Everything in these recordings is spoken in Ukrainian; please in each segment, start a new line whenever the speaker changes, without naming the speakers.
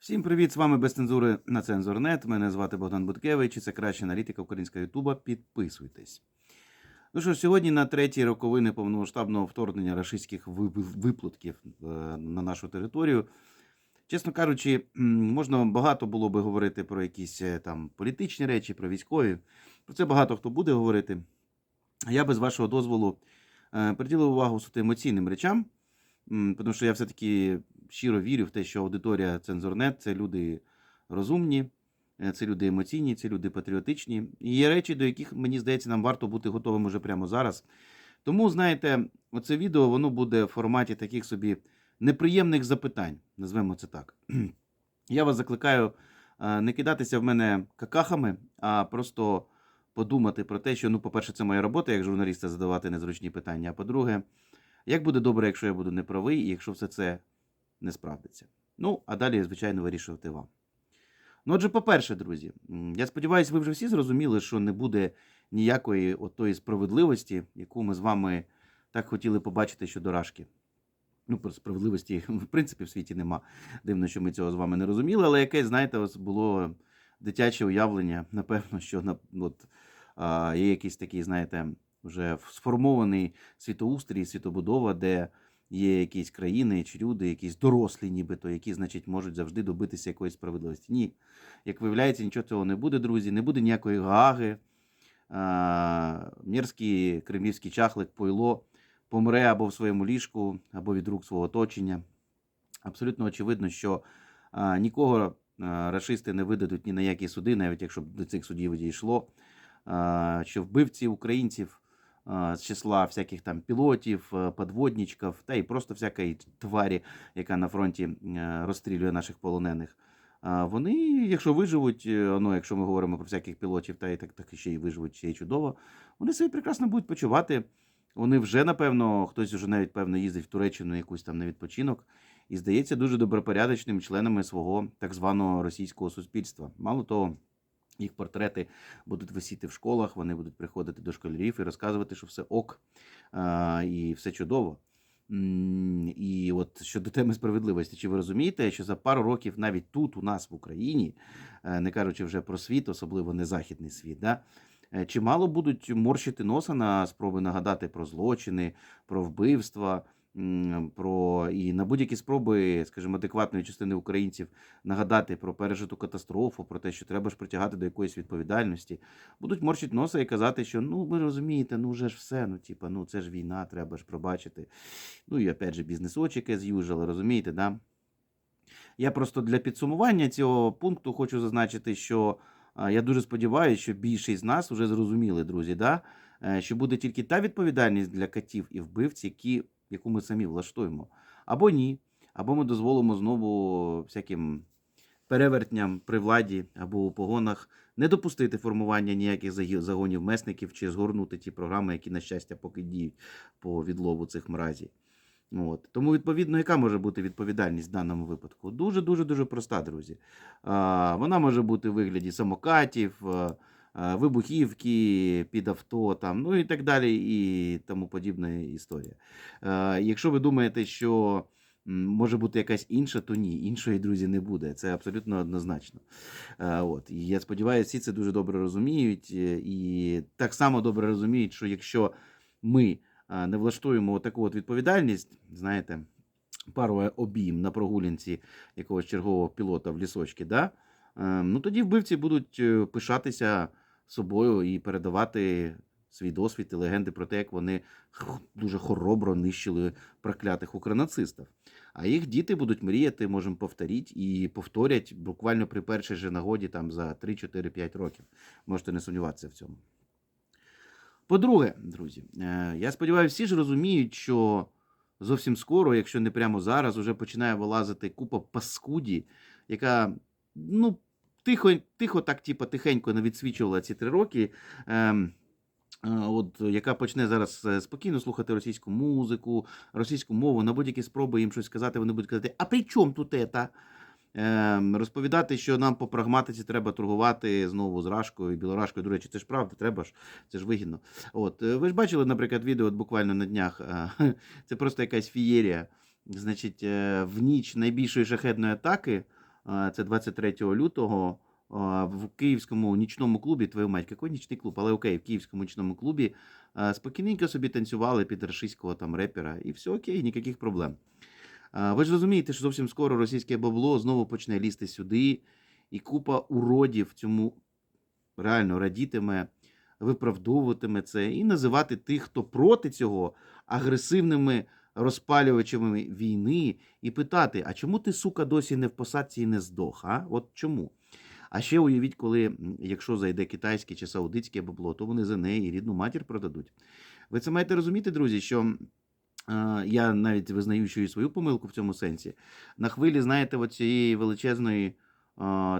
Всім привіт! З вами без цензури на цензурнет. Мене звати Богдан Буткевич. і Це краща аналітика українського Ютуба. Підписуйтесь. Ну що сьогодні на третій роковини повномасштабного вторгнення рашистських ви- виплатків е, на нашу територію. Чесно кажучи, можна багато було би говорити про якісь е, там політичні речі, про військові. Про це багато хто буде говорити. Я без вашого дозволу е, приділив увагу суто емоційним речам, тому що я все-таки щиро вірю в те, що аудиторія цензурнет це люди розумні, е, це люди емоційні, це люди патріотичні. І є речі, до яких, мені здається, нам варто бути готовим уже прямо зараз. Тому, знаєте, оце відео воно буде в форматі таких собі неприємних запитань, назвемо це так. Я вас закликаю е, не кидатися в мене какахами, а просто подумати про те, що, ну, по-перше, це моя робота як журналіста задавати незручні питання. А по-друге, як буде добре, якщо я буду неправий, і якщо все це не справдиться. Ну, а далі, звичайно, вирішувати вам. Ну, отже, по-перше, друзі, я сподіваюся, ви вже всі зрозуміли, що не буде ніякої отої справедливості, яку ми з вами так хотіли побачити щодо Рашки. Ну, про справедливості, в принципі, в світі нема. Дивно, що ми цього з вами не розуміли, але якесь, знаєте, було дитяче уявлення, напевно, що от, є якийсь такий, знаєте, вже сформований світоустрій, світобудова, де є якісь країни чи люди, якісь дорослі, нібито, які, значить, можуть завжди добитися якоїсь справедливості. Ні. Як виявляється, нічого цього не буде, друзі, не буде ніякої гаги. А, Мірський кремлівський чахлик пойло помре або в своєму ліжку, або від рук свого оточення. Абсолютно очевидно, що нікого рашисти не видадуть ні на які суди, навіть якщо б до цих судів дійшло. Що вбивці українців з числа всяких там пілотів, е, подводничків та і просто всякої тварі, яка на фронті е, розстрілює наших полонених. Вони, якщо виживуть, е, ну, якщо ми говоримо про всяких пілотів, та і так, так ще й виживуть, ще й чудово, вони себе прекрасно будуть почувати. Вони вже, напевно, хтось вже навіть певно їздить в Туреччину якусь там на відпочинок і здається дуже добропорядочними членами свого так званого російського суспільства. Мало того, їх портрети будуть висіти в школах, вони будуть приходити до школярів і розказувати, що все ок і все чудово. І от щодо теми справедливості, чи ви розумієте, що за пару років навіть тут, у нас в Україні, е, не кажучи вже про світ, особливо не західний світ, да, е, чимало будуть морщити носа на спроби нагадати про злочини, про вбивства, про і на будь-які спроби, скажімо, адекватної частини українців нагадати про пережиту катастрофу, про те, що треба ж притягати до якоїсь відповідальності, будуть морщити носа і казати, що ну ви розумієте, ну вже ж все, ну типа, ну це ж війна, треба ж пробачити. Ну і опять же, бізнес-очік as usual, розумієте, да? Я просто для підсумування цього пункту хочу зазначити, що я дуже сподіваюся, що більшість з нас вже зрозуміли, друзі, да? е, що буде тільки та відповідальність для катів і вбивць, які, яку ми самі влаштуємо. Або ні. Або ми дозволимо знову всяким перевертням при владі або у погонах не допустити формування ніяких загонів месників чи згорнути ті програми, які, на щастя, поки діють по відлову цих мразів. От. Тому, відповідно, яка може бути відповідальність в даному випадку? Дуже дуже дуже проста, друзі. А, вона може бути в вигляді самокатів, вибухівки під авто, там, ну і так далі, і тому подібна історія. Якщо ви думаєте, що може бути якась інша, то ні, іншої, друзі, не буде. Це абсолютно однозначно. От. І я сподіваюся, всі це дуже добре розуміють. е, І так само добре розуміють, що якщо ми не влаштуємо таку от відповідальність, знаєте, пару обійм на прогулянці якогось чергового пілота в лісочки, да? е, ну тоді вбивці будуть е, пишатися собою і передавати свій досвід і легенди про те, як вони дуже хоробро нищили проклятих укронацистів. А їх діти будуть мріяти, можемо повторити, і повторять буквально при першій же нагоді там за 3-4-5 років. Можете не сумніватися в цьому. По-друге, друзі, е, я сподіваюся, всі ж розуміють, що зовсім скоро, якщо не прямо зараз, уже починає вилазити купа паскуді, яка ну, тихо, тихо так, типу, тихенько не відсвічувала ці три роки. Ем, е, От, яка почне зараз е, спокійно слухати російську музику, російську мову, на будь-які спроби їм щось сказати, вони будуть казати, а при чому тут ета? Ем, розповідати, що нам по прагматиці треба торгувати знову з Рашкою Білорашкою. До речі, це ж правда, треба ж, це ж вигідно. От, е, ви ж бачили, наприклад, відео от буквально на днях. Це просто якась фієрія. Значить, в ніч найбільшої шахедної атаки це 23 лютого, в київському нічному клубі, твою мать, який нічний клуб, але окей, в київському нічному клубі спокійненько собі танцювали під рашистського там репера, і все окей, ніяких проблем. Ви ж розумієте, що зовсім скоро російське бабло знову почне лізти сюди, і купа уродів цьому реально радітиме, виправдовуватиме це і називати тих, хто проти цього, агресивними розпалювачами війни, і питати: а чому ти, сука, досі не в посадці і не здох? А? От чому? А ще уявіть, коли, якщо зайде китайське чи саудитське бабло, то вони за неї рідну матір продадуть. Ви це маєте розуміти, друзі, що я навіть визнаю, що і свою помилку в цьому сенсі. На хвилі, знаєте, цієї величезної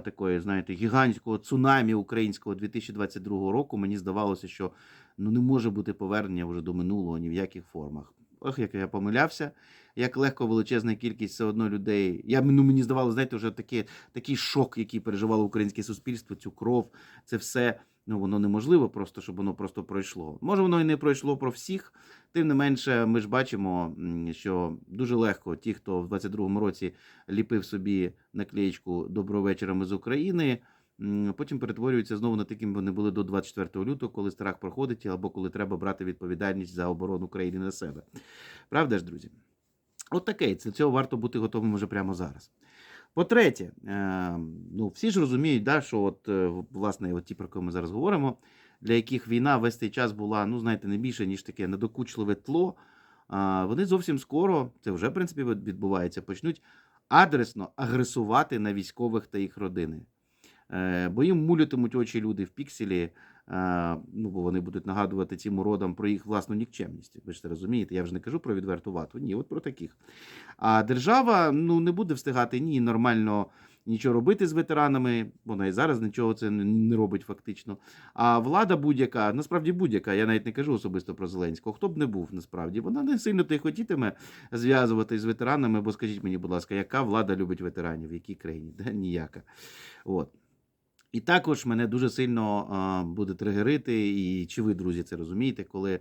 такої, знаєте, гігантського цунамі українського 2022 року, мені здавалося, що ну не може бути повернення вже до минулого ні в яких формах. Ох, як я помилявся, як легко величезна кількість все одно людей. Я ну, мені здавалося, знаєте, вже такі, такий шок, який переживало українське суспільство, цю кров, це все. Ну, воно неможливо просто, щоб воно просто пройшло. Може, воно і не пройшло про всіх. Тим не менше, ми ж бачимо, що дуже легко ті, хто в 22-му році ліпив собі наклеєчку Доброго вечора ми з України. Потім перетворюються знову на таким вони були до 24 лютого, коли страх проходить, або коли треба брати відповідальність за оборону країни на себе. Правда ж, друзі? От таке, це цього варто бути готовим вже прямо зараз. По-третє, е, ну, всі ж розуміють, да, що от, е, власне, от ті, про кого ми зараз говоримо, для яких війна весь цей час була, ну, знаєте, не більше, ніж таке недокучливе тло, вони зовсім скоро, це вже, в принципі, відбувається, почнуть адресно агресувати на військових та їх родини. Е, Бо їм мулятимуть очі люди в пікселі, е, ну, бо вони будуть нагадувати цим уродам про їх власну нікчемність. Ви ж це розумієте, я вже не кажу про відверту вату, ні, от про таких. А держава ну, не буде встигати ні нормально нічого робити з ветеранами, вона і зараз нічого це не- робить фактично. А влада будь-яка, насправді будь-яка, я навіть не кажу особисто про Зеленського, хто б не був насправді, вона не сильно то й хотітиме зв'язуватись з ветеранами, бо скажіть мені, будь ласка, яка влада любить ветеранів, в якій країні? Да, ніяка. От. І також мене дуже сильно буде тригерити, і чи ви, друзі, це розумієте, коли,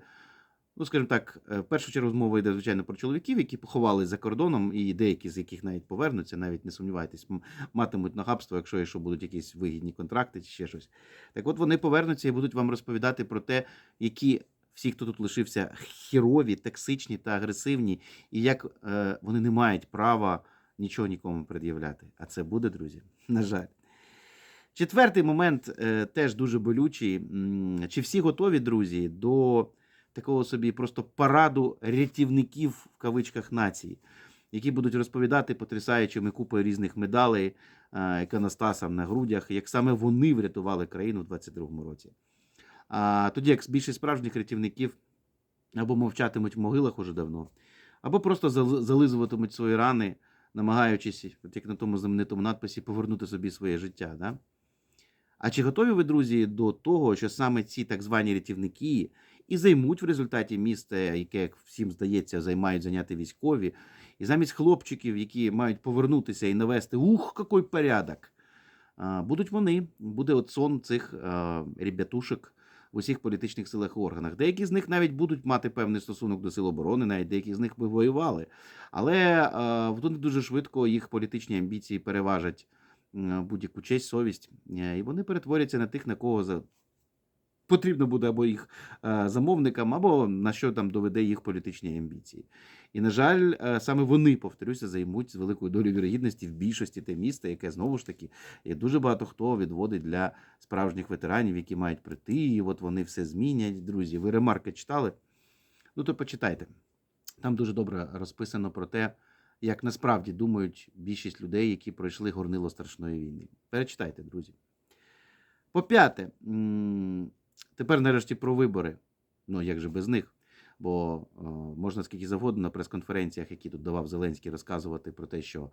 ну скажімо так, е, в першу чергу мова йде, звичайно, про чоловіків, які поховали за кордоном, і деякі з яких навіть повернуться, навіть не сумнівайтесь, матимуть нахабство, якщо, якщо будуть якісь вигідні контракти чи ще щось. Так от вони повернуться і будуть вам розповідати про те, які. Всі, хто тут лишився, хірові, токсичні та агресивні, і як е, вони не мають права нічого нікому пред'являти. А це буде, друзі, на жаль. Четвертий момент е, теж дуже болючий. Чи всі готові, друзі, до такого собі просто параду рятівників в кавичках нації, які будуть розповідати потрясаючими купою різних медалей е, іконостасам на грудях, як саме вони врятували країну в 22-му році. А тоді як більшість справжніх рятівників або мовчатимуть в могилах уже давно, або просто зализуватимуть свої рани, намагаючись, як на тому знаменитому надписі, повернути собі своє життя. Да? А чи готові ви, друзі, до того, що саме ці так звані рятівники і займуть в результаті місце, яке, як всім здається, займають зайняти військові, і замість хлопчиків, які мають повернутися і навести ух, який порядок, будуть вони, буде от сон цих ребятушек в усіх політичних силах і органах. Деякі з них навіть будуть мати певний стосунок до сил оборони, навіть деякі з них би воювали. Але вони дуже швидко їх політичні амбіції переважать будь-яку честь, совість, е, і вони перетворяться на тих, на кого за... потрібно буде або їх е, замовникам, або на що там доведе їх політичні амбіції. І, на жаль, е, саме вони, повторюся, займуть з великою долею вірогідності в більшості те місто, яке знову ж таки є дуже багато хто відводить для справжніх ветеранів, які мають прийти, і от вони все змінять. Друзі, ви ремарки читали? Ну, то почитайте. Там дуже добре розписано про те, як насправді думають більшість людей, які пройшли горнило страшної війни. Перечитайте, друзі. По п'яте, тепер нарешті про вибори. Ну, як же без них? Бо е, можна скільки завгодно на прес-конференціях, які тут давав Зеленський, розказувати про те, що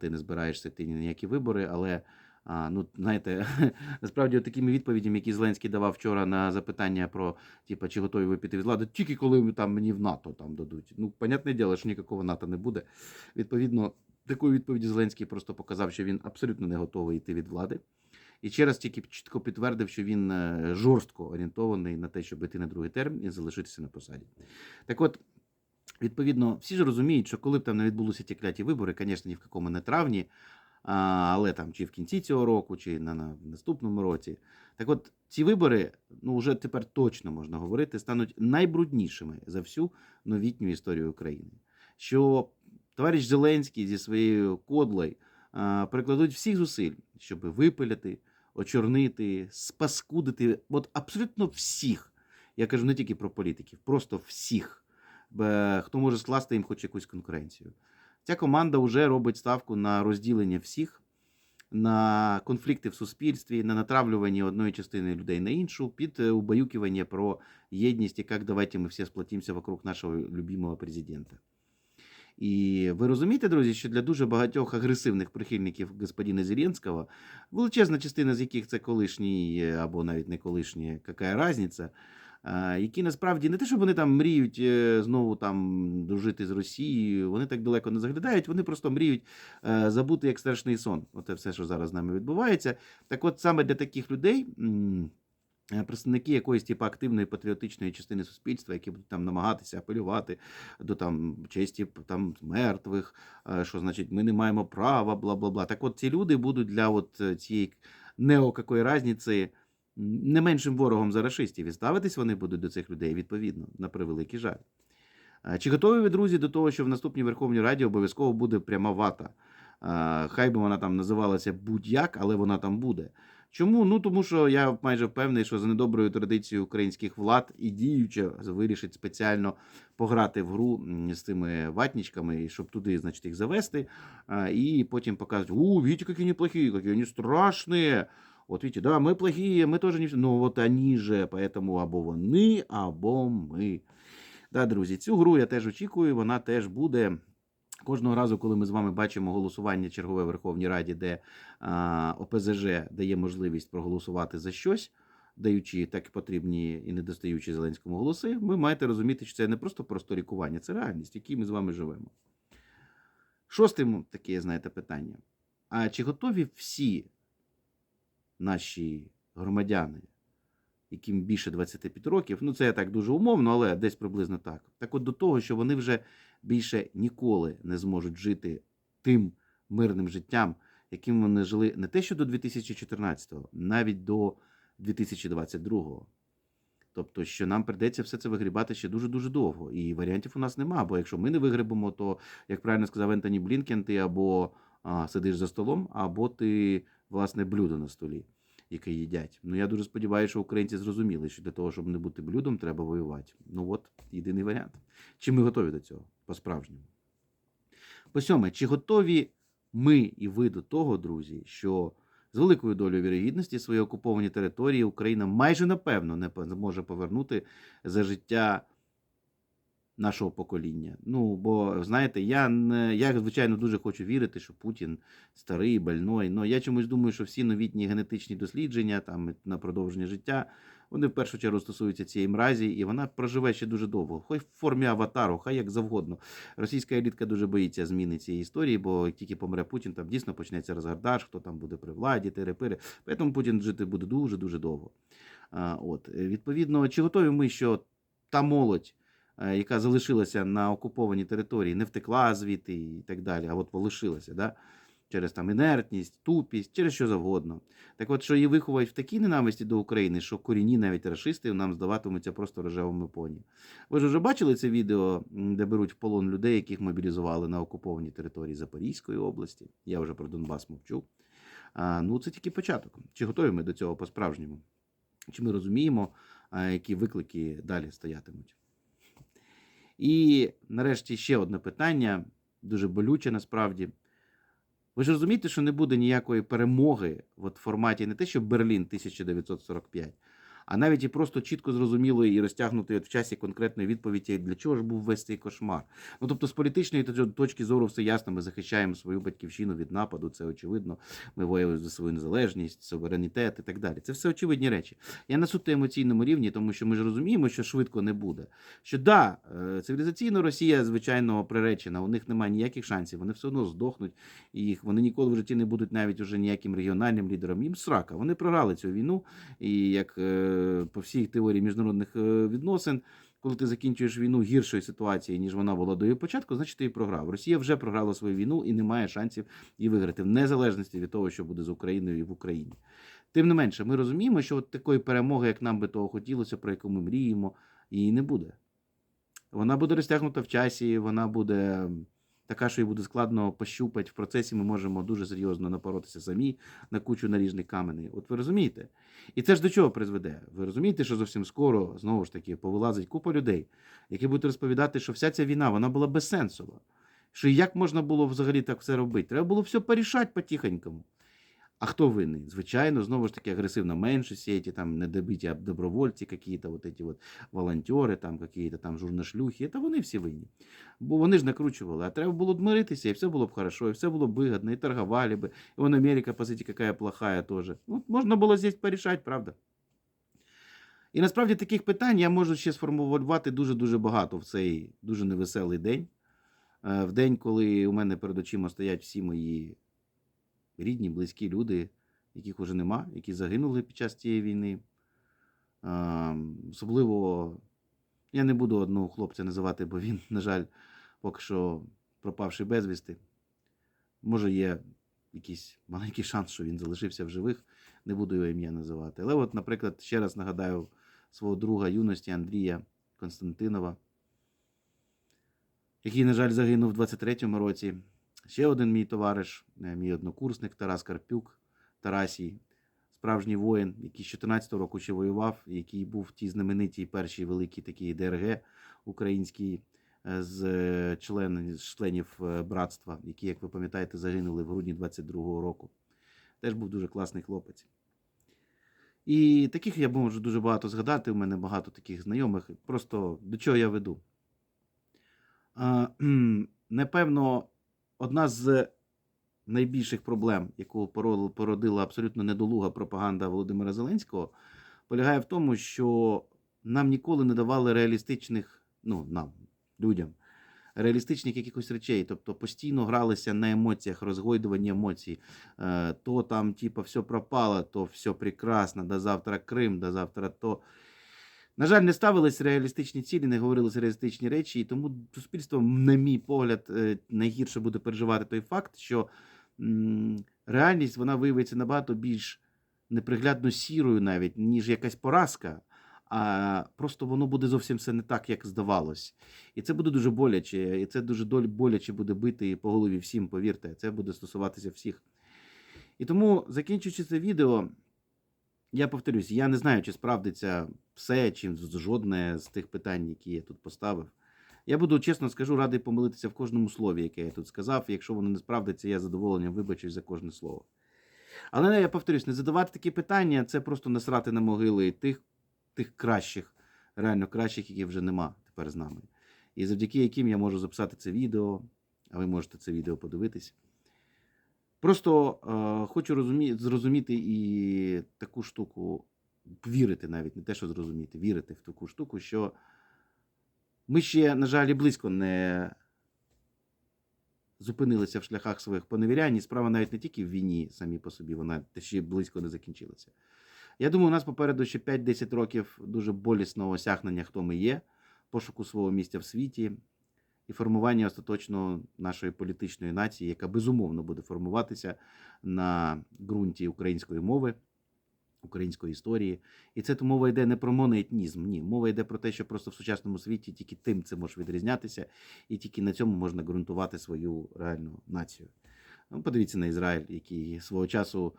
ти не збираєшся ти ні на які вибори, але. А, ну, знаєте, насправді такими відповідями, які Зеленський давав вчора на запитання про типа, чи готові ви піти від влади, тільки коли там мені в НАТО там дадуть. Ну, понятне діло, що ніякого НАТО не буде. Відповідно, такою відповіді Зеленський просто показав, що він абсолютно не готовий йти від влади. І ще раз тільки чітко підтвердив, що він е, жорстко орієнтований на те, щоб йти на другий термін і залишитися на посаді. Так от, відповідно, всі ж розуміють, що коли б там не відбулися ті кляті вибори, звісно, ні в якому не травні, але там чи в кінці цього року, чи на, на наступному році. Так от, ці вибори, ну вже тепер точно можна говорити, стануть найбруднішими за всю новітню історію України. Що товариш Зеленський зі своєю кодлою прикладуть всіх зусиль, щоб випиляти, очорнити, спаскудити от абсолютно всіх. Я кажу не тільки про політиків, просто всіх, хто може скласти їм хоч якусь конкуренцію. Ця команда вже робить ставку на розділення всіх, на конфлікти в суспільстві, на натравлювання одної частини людей на іншу, під е, убаюкування про єдність і як давайте ми всі сплотимося вокруг нашого любимого президента. І ви розумієте, друзі, що для дуже багатьох агресивних прихильників господина Зеленського, величезна частина з яких це колишній е, або навіть не колишній, яка різниця, які насправді не те, щоб вони там мріють е, знову там дружити з Росією, вони так далеко не заглядають, вони просто мріють е, забути як страшний сон. Оце все, що зараз з нами відбувається. Так от саме для таких людей. е, Представники якоїсь типу активної патріотичної частини суспільства, які будуть там намагатися апелювати до там честі там мертвих, що значить ми не маємо права, бла бла бла. Так от ці люди будуть для от цієї нео какої разниці не меншим ворогом за рашистів. І ставитись вони будуть до цих людей відповідно, на превеликий жаль. Чи готові ви, друзі, до того, що в наступній Верховній Раді обов'язково буде пряма вата? Хай би вона там називалася будь-як, але вона там буде. Чому? Ну тому що я майже впевнений, що за недоброю традицією українських влад і діюча вирішить спеціально пограти в гру з цими ватничками, і щоб туди, значить, їх завести, і потім покажуть: у, видите, які вони плохі, які вони страшні. От видите, да, ми плохі, ми теж не. Ну от вони же, поэтому або вони, або ми. Да, друзі, цю гру я теж очікую, вона теж буде. Кожного разу, коли ми з вами бачимо голосування чергове в Верховній Раді, де а, ОПЗЖ дає можливість проголосувати за щось, даючи так потрібні і не достаючи Зеленському голоси, ви маєте розуміти, що це не просто просто лікування, це реальність, в якій ми з вами живемо. Шостим таке, знаєте, питання. А чи готові всі наші громадяни, яким більше 25 років, ну це я так дуже умовно, але десь приблизно так. Так от до того, що вони вже більше ніколи не зможуть жити тим мирним життям, яким вони жили не те, що до 2014-го, навіть до 2022-го. Тобто, що нам прийдеться все це вигрібати ще дуже-дуже довго. І варіантів у нас нема. Бо якщо ми не вигребемо, то, як правильно сказав Ентоні Блінкен, ти або а, сидиш за столом, або ти, власне, блюдо на столі, яке їдять. Ну я дуже сподіваюся, що українці зрозуміли, що для того, щоб не бути блюдом, треба воювати. Ну от єдиний варіант. Чи ми готові до цього по-справжньому? По сьоме, чи готові ми і ви до того, друзі, що з великою долею вірогідності свої окуповані території Україна майже напевно не зможе повернути за життя нашого покоління. Ну, бо знаєте, я не я звичайно дуже хочу вірити, що Путін старий, больной. але я чомусь думаю, що всі новітні генетичні дослідження там на продовження життя. Вони в першу чергу стосуються цієї мразі, і вона проживе ще дуже довго. Хай в формі аватару, хай як завгодно. Російська елітка дуже боїться зміни цієї історії, бо тільки помре Путін, там дійсно почнеться розгардаш, хто там буде при владі, терепири. Тому Путін жити буде дуже дуже довго. А, От відповідно, чи готові ми, що та молодь, яка залишилася на окупованій території, не втекла звідти і так далі, а от полишилася, да? через там інертність, тупість, через що завгодно. Так от, що її виховують в такій ненависті до України, що корінні навіть расисти нам здаватимуться просто рожевими поні. Ви ж вже бачили це відео, де беруть в полон людей, яких мобілізували на окупованій території Запорізької області. Я вже про Донбас мовчу. А, ну, це тільки початок. Чи готові ми до цього по-справжньому? Чи ми розуміємо, які виклики далі стоятимуть? І нарешті ще одне питання, дуже болюче насправді. Ви ж розумієте, що не буде ніякої перемоги от в форматі не те, що Берлін 1945, а навіть і просто чітко зрозумілої і розтягнутої в часі конкретної відповіді, для чого ж був весь цей кошмар. Ну тобто, з політичної точки зору все ясно, ми захищаємо свою батьківщину від нападу, це очевидно. Ми воюємо за свою незалежність, суверенітет і так далі. Це все очевидні речі. Я на суто емоційному рівні, тому що ми ж розуміємо, що швидко не буде. Що да, е, цивілізаційно Росія, звичайно, приречена, у них немає ніяких шансів, вони все одно здохнуть, і їх вони ніколи в житті не будуть навіть уже ніяким регіональним лідером. Їм срака. Вони програли цю війну, і як е, по всій теорії міжнародних е, відносин. коли ти закінчуєш війну гіршої ситуації, ніж вона була до її початку, значить ти її програв. Росія вже програла свою війну і не має шансів її виграти, в незалежності від того, що буде з Україною і в Україні. Тим не менше, ми розуміємо, що от такої перемоги, як нам би того хотілося, про яку ми мріємо, її не буде. Вона буде розтягнута в часі, вона буде така, що її буде складно пощупати. В процесі ми можемо дуже серйозно напоротися самі на кучу наріжних каменей. От ви розумієте? І це ж до чого призведе? Ви розумієте, що зовсім скоро знову ж таки повилазить купа людей, які будуть розповідати, що вся ця війна вона була безсенсова. Що як можна було взагалі так все робити? Треба було все порішати по-тихенькому. А хто винний? Звичайно, знову ж таки, агресивна меншість, эти там недобиті добровольці, какие-то вот эти вот волонтери, там какие-то там журнашлюхи, це вони всі винні. Бо вони ж накручували, а треба було б миритися, і все було б хорошо, і все було б вигодно, і торгували б. І вон Америка, по суті, плохая тоже. Ну, можна було здесь порішати, правда? І насправді таких питань я можу ще сформулювати дуже-дуже багато в цей дуже невеселий день. Е, В день, коли у мене перед очима стоять всі мої рідні, близькі люди, яких уже нема, які загинули під час цієї війни. Особливо я не буду одного хлопця називати, бо він, на жаль, поки що пропавший безвісти. Може, є якийсь маленький шанс, що він залишився в живих, не буду його ім'я називати. Але, от, наприклад, ще раз нагадаю свого друга юності Андрія Константинова, який, на жаль, загинув у 23-му році. Ще один мій товариш, е, мій однокурсник Тарас Карпюк, Тарасій, справжній воїн, який з 14-го року ще воював, який був в тій знаменитій першій великій такій ДРГ українській е, з е, член, з членів братства, які, як ви пам'ятаєте, загинули в грудні 22-го року. Теж був дуже класний хлопець. І таких я можу дуже багато згадати. У мене багато таких знайомих. Просто до чого я веду? А, Напевно, одна з найбільших проблем, яку породила абсолютно недолуга пропаганда Володимира Зеленського, полягає в тому, що нам ніколи не давали реалістичних, ну, нам, людям, реалістичних якихось речей. Тобто постійно гралися на емоціях, розгойдуванні емоцій. Е, То там, типа, все пропало, то все прекрасно, до завтра Крим, до завтра то. На жаль, не ставились реалістичні цілі, не говорилися реалістичні речі, і тому суспільство, на мій погляд, е, найгірше буде переживати той факт, що реальність вона виявиться набагато більш неприглядно сірою, навіть, ніж якась поразка. А просто воно буде зовсім все не так, як здавалось. І це буде дуже боляче, і це дуже боляче буде бити по голові всім, повірте, це буде стосуватися всіх. І тому, закінчуючи це відео, я повторюсь, я не знаю, чи справдиться все, чи жодне з тих питань, які я тут поставив. Я буду, чесно скажу, радий помилитися в кожному слові, яке я тут сказав. Якщо воно не справдиться, я задоволенням вибачусь за кожне слово. Але я повторюсь, не задавати такі питання це просто насрати на могили тих, тих кращих, реально кращих, яких вже нема тепер з нами. І завдяки яким я можу записати це відео, а ви можете це відео подивитись. Просто е, хочу розумі... зрозуміти і таку штуку, вірити навіть, не те, що зрозуміти, вірити в таку штуку, що ми ще, на жаль, близько не зупинилися в шляхах своїх поневірянь. І справа навіть не тільки в війні самі по собі, вона ще близько не закінчилася. Я думаю, у нас попереду ще 5-10 років дуже болісного осягнення, хто ми є, пошуку свого місця в світі і формування остаточно нашої політичної нації, яка безумовно буде формуватися на ґрунті української мови, української історії. І це мова йде не про моноетнізм, ні. Мова йде про те, що просто в сучасному світі тільки тим це може відрізнятися, і тільки на цьому можна ґрунтувати свою реальну націю. Ну, подивіться на Ізраїль, який свого часу,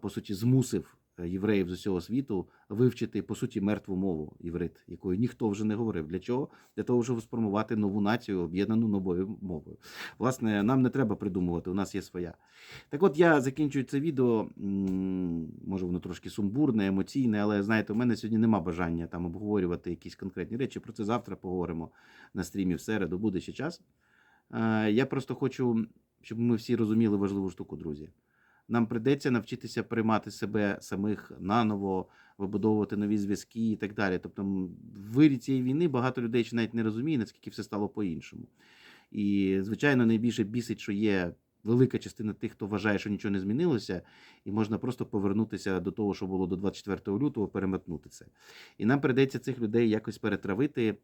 по суті, змусив євреїв з усього світу вивчити по суті мертву мову єврит, якою ніхто вже не говорив. Для чого? Для того, щоб сформувати нову націю, об'єднану новою мовою. Власне, нам не треба придумувати, у нас є своя. Так от я закінчую це відео. Може, воно трошки сумбурне, емоційне, але знаєте, у мене сьогодні нема бажання там обговорювати якісь конкретні речі. Про це завтра поговоримо на стрімі в середу. Буде ще час. Е, Я просто хочу, щоб ми всі розуміли важливу штуку, друзі. Нам прийдеться навчитися приймати себе самих наново, вибудовувати нові зв'язки і так далі. Тобто, в вирі цієї війни багато людей ще навіть не розуміє, наскільки все стало по-іншому. І, звичайно, найбільше бісить, що є велика частина тих, хто вважає, що нічого не змінилося, і можна просто повернутися до того, що було до 24 лютого, переметнути це. І нам прийдеться цих людей якось перетравити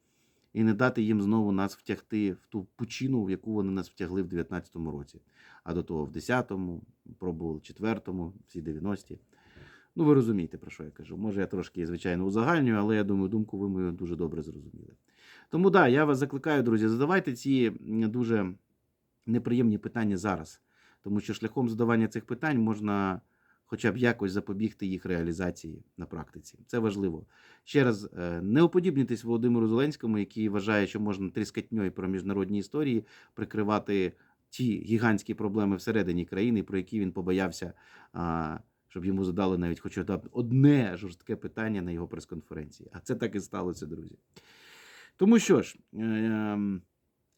і не дати їм знову нас втягти в ту пучину, в яку вони нас втягли в 19-му році. А до того в 10-му, пробували в 4-му, всі 90-ті. Ну, ви розумієте, про що я кажу. Може, я трошки, звичайно, узагальнюю, але я думаю, думку ви мою дуже добре зрозуміли. Тому да, я вас закликаю, друзі, задавайте ці дуже неприємні питання зараз. Тому що шляхом задавання цих питань можна хоча б якось запобігти їх реалізації на практиці. Це важливо. Ще раз, е, не уподібнітесь Володимиру Зеленському, який вважає, що можна тріскатньою про міжнародні історії прикривати ті гігантські проблеми всередині країни, про які він побоявся, щоб йому задали навіть хоч одне жорстке питання на його прес-конференції. А це так і сталося, друзі. Тому що ж, е, ем,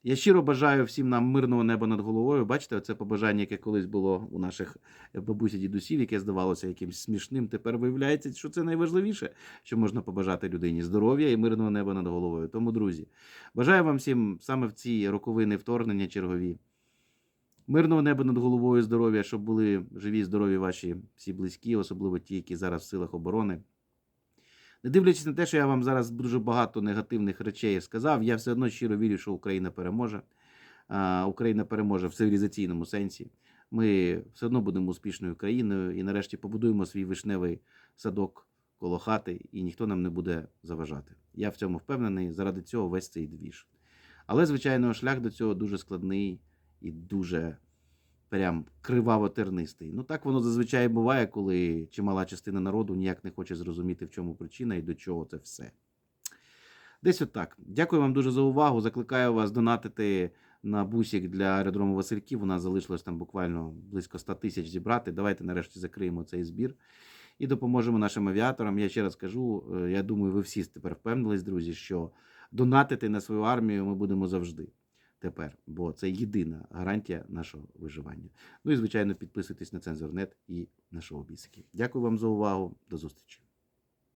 я щиро бажаю всім нам мирного неба над головою. Бачите, це побажання, яке колись було у наших бабусі дідусів, яке здавалося якимось смішним. Тепер виявляється, що це найважливіше, що можна побажати людині здоров'я і мирного неба над головою. Тому, друзі, бажаю вам всім саме в ці роковини вторгнення чергові. Мирного неба над головою, здоров'я, щоб були живі, здорові ваші всі близькі, особливо ті, які зараз в силах оборони. Не дивлячись на те, що я вам зараз дуже багато негативних речей сказав, я все одно щиро вірю, що Україна переможе. Україна переможе в цивілізаційному сенсі. Ми все одно будемо успішною країною і нарешті побудуємо свій вишневий садок коло хати, і ніхто нам не буде заважати. Я в цьому впевнений. Заради цього весь цей двіж. Але, звичайно, шлях до цього дуже складний і дуже прям криваво-тернистий. Ну так воно зазвичай буває, коли чимала частина народу ніяк не хоче зрозуміти, в чому причина і до чого це все. Десь отак. Дякую вам дуже за увагу. Закликаю вас донатити на бусік для аеродрому Васильків. У нас залишилось там буквально близько 100 тисяч зібрати. Давайте нарешті закриємо цей збір і допоможемо нашим авіаторам. Я ще раз кажу, е, я думаю, ви всі тепер впевнились, друзі, що донатити на свою армію ми будемо завжди тепер, бо це єдина гарантія нашого виживання. Ну і звичайно, підписуйтесь на цензорнет і на шоу бісики. Дякую вам за увагу. До зустрічі.